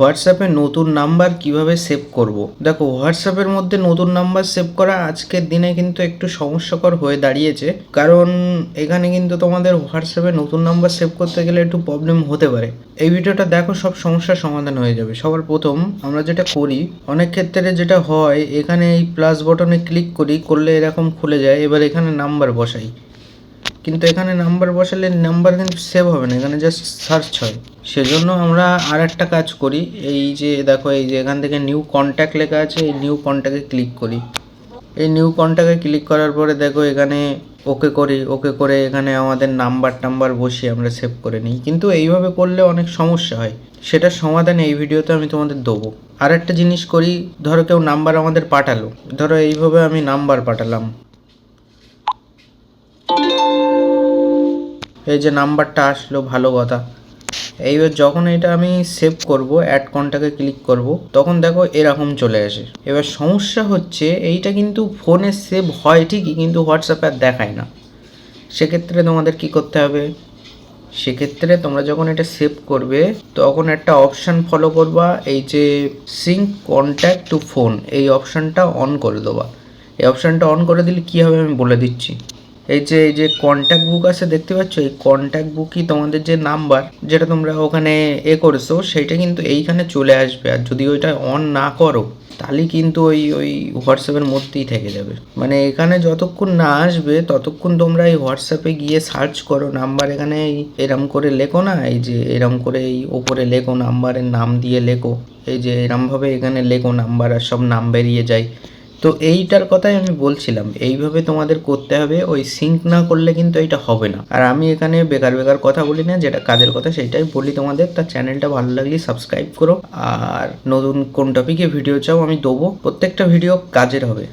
হোয়াটসঅ্যাপে নতুন নাম্বার কীভাবে সেভ করব। দেখো, হোয়াটসঅ্যাপের মধ্যে নতুন নাম্বার সেভ করা আজকের দিনে কিন্তু একটু সমস্যাকর হয়ে দাঁড়িয়েছে। কারণ এখানে কিন্তু তোমাদের হোয়াটসঅ্যাপে নতুন নাম্বার সেভ করতে গেলে একটু প্রবলেম হতে পারে। এই ভিডিওটা দেখো, সব সমস্যার সমাধান হয়ে যাবে। সবার প্রথম আমরা যেটা করি, অনেক ক্ষেত্রে যেটা হয়, এখানে এই প্লাস বটনে ক্লিক করি, করলে এরকম খুলে যায়। এবার এখানে নাম্বার বসাই। কিন্তু এখানে নাম্বার বসালে নাম্বার কিন্তু সেভ হবে না, এখানে জাস্ট সার্চ হয়। সেজন্য আমরা আর একটা কাজ করি, এই যে দেখো, এই যে এখান থেকে নিউ কন্ট্যাক্ট লেখা আছে, এই নিউ কন্ট্যাক্টে ক্লিক করি। এই নিউ কন্ট্যাক্টে ক্লিক করার পরে দেখো, এখানে ওকে করি ওকে করে এখানে আমাদের নাম্বার টাম্বার বসিয়ে আমরা সেভ করে নিই। কিন্তু এইভাবে করলে অনেক সমস্যা হয়। সেটার সমাধান এই ভিডিওতে আমি তোমাদের দেবো। আর একটা জিনিস করি, ধরো কেউ নাম্বার আমাদের পাঠালো। ধরো এইভাবে আমি নাম্বার পাঠালাম। এই যে নাম্বারটা আসলো, ভালো কথা। এইবার যখন এটা আমি সেভ করব অ্যাড কন্টাক্টে ক্লিক করব, তখন দেখো এরকম চলে আসে। এবার সমস্যা হচ্ছে, এইটা কিন্তু ফোনে সেভ হয় ঠিকই, কিন্তু হোয়াটসঅ্যাপে আর দেখায় না। সেক্ষেত্রে তোমাদের কি করতে হবে? সেক্ষেত্রে তোমরা যখন এটা সেভ করবে, তখন একটা অপশান ফলো করবা, এই যে সিঙ্ক কন্ট্যাক্ট টু ফোন এই অপশানটা অন করে দেবা। এই অপশানটা অন করে দিলে কী হবে আমি বলে দিচ্ছি। এই যে এই যে কন্ট্যাক্ট বুক আছে, দেখতে পাচ্ছ? এই কন্ট্যাক্ট বুকই তোমাদের যে নাম্বার যেটা তোমরা ওখানে এ করেছ সেটা কিন্তু এইখানে চলে আসবে। আর যদি ওইটা অন না করো, তাহলে কিন্তু ওই ওই হোয়াটসঅ্যাপের মধ্যেই থেকে যাবে। মানে এখানে যতক্ষণ না আসবে, ততক্ষণ তোমরা এই হোয়াটসঅ্যাপে গিয়ে সার্চ করো নাম্বার এখানে এই এরম করে লেখো না, এই যে এরম করে এই ওপরে লেখো নাম্বারের নাম দিয়ে লেখো। এই যে এরমভাবে এখানে লেখো নাম্বার আর সব নাম বেরিয়ে যায়। তো এইটার কথাই আমি বলছিলাম, এইভাবে তোমাদের করতে হবে, ওই সিঙ্ক না করলে কিন্তু এটা হবে না। আর আমি এখানে বেকার বেকার কথা বলি না, যেটা কাজের কথা সেটাই বলি তোমাদের তার চ্যানেলটা ভালো লাগলে সাবস্ক্রাইব করো, আর নতুন কোন টপিকে ভিডিও চাও আমি দেবো, প্রত্যেকটা ভিডিও কাজের হবে।